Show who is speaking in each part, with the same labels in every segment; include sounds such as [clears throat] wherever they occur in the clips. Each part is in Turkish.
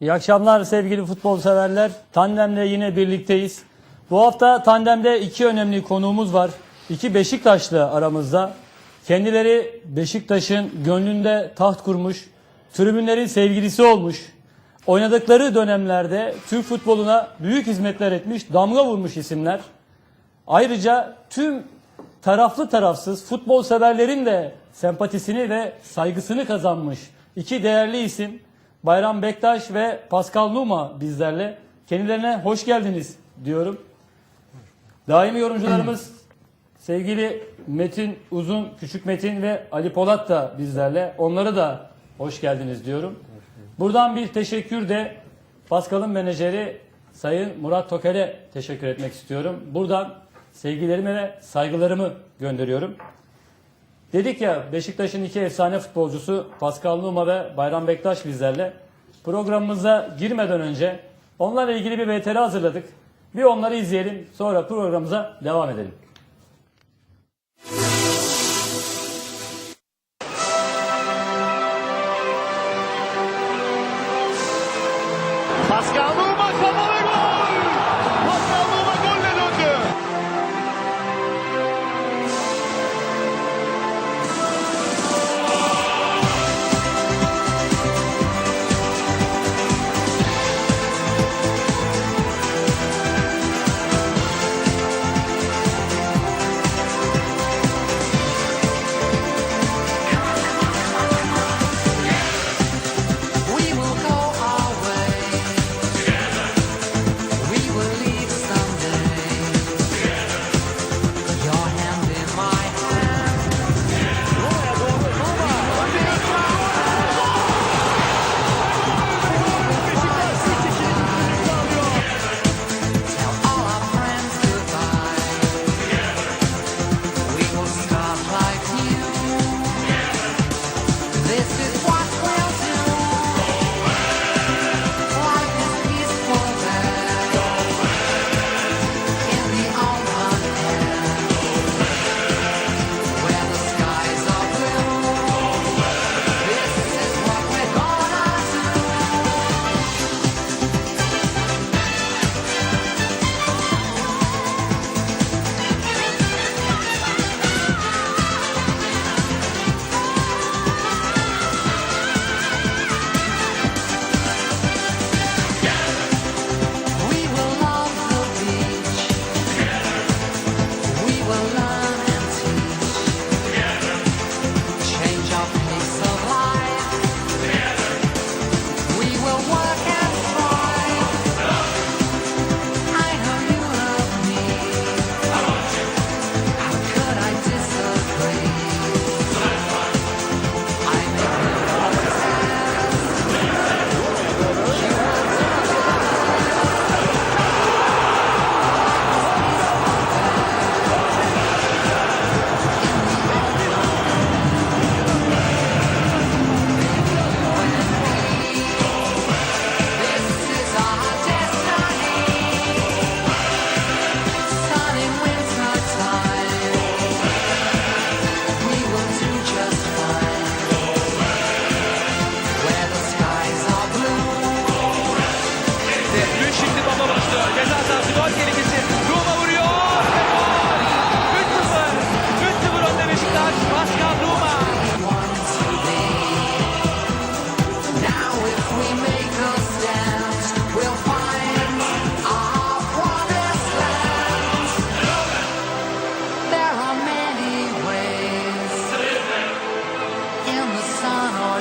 Speaker 1: İyi akşamlar sevgili futbol severler. Tandem'le yine birlikteyiz. Bu hafta Tandem'de iki önemli konuğumuz var. İki Beşiktaşlı aramızda. Kendileri Beşiktaş'ın gönlünde taht kurmuş, tribünlerin sevgilisi olmuş. Oynadıkları dönemlerde Türk futboluna büyük hizmetler etmiş, damga vurmuş isimler. Ayrıca tüm taraflı tarafsız futbol severlerin de sempatisini ve saygısını kazanmış iki değerli isim Bayram Bektaş ve Pascal Numa bizlerle. Kendilerine hoş geldiniz diyorum. Daimi yorumcularımız [clears throat] sevgili Metin Uzun, Küçük Metin ve Ali Polat da bizlerle. Onları da hoş geldiniz diyorum. Buradan bir teşekkür de Pascal'ın menajeri Sayın Murat Toker'e teşekkür etmek istiyorum. Buradan sevgilerimi ve saygılarımı gönderiyorum. Dedik ya Beşiktaş'ın iki efsane futbolcusu Pascal Numa ve Bayram Bektaş bizlerle. Programımıza girmeden önce onlarla ilgili bir VTR hazırladık. Bir onları izleyelim sonra programımıza devam edelim.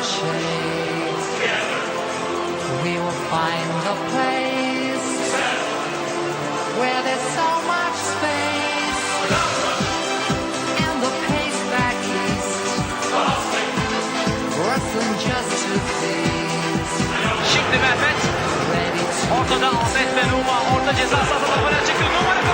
Speaker 2: Sun or shade. We will find a place where there's so much space and the pace back east. Wrestling just to please.
Speaker 3: Şimdi Mehmet. Ortada Ahmet ve Roma. Orta ceza böyle çıktı. Numara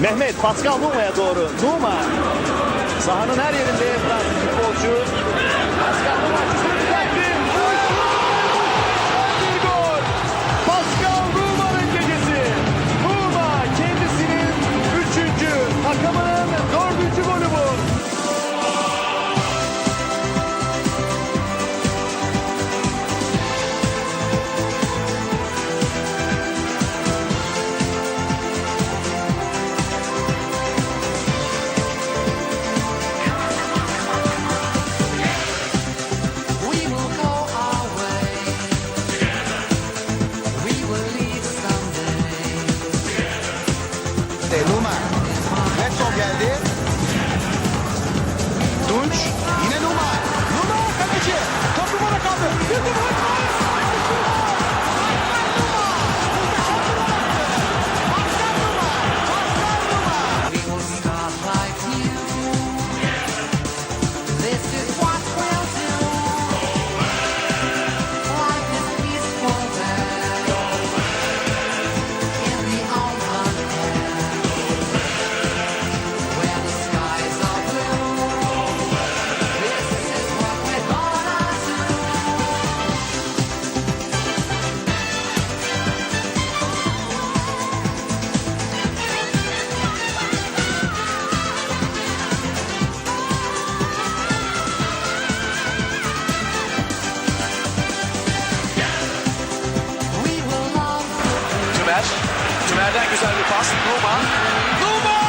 Speaker 1: Mehmet Pascal Numa'ya doğru. Numa sahanın her yerinde Fransız futbolcu
Speaker 4: Tümer'den güzel bir pas. Numa. Numa!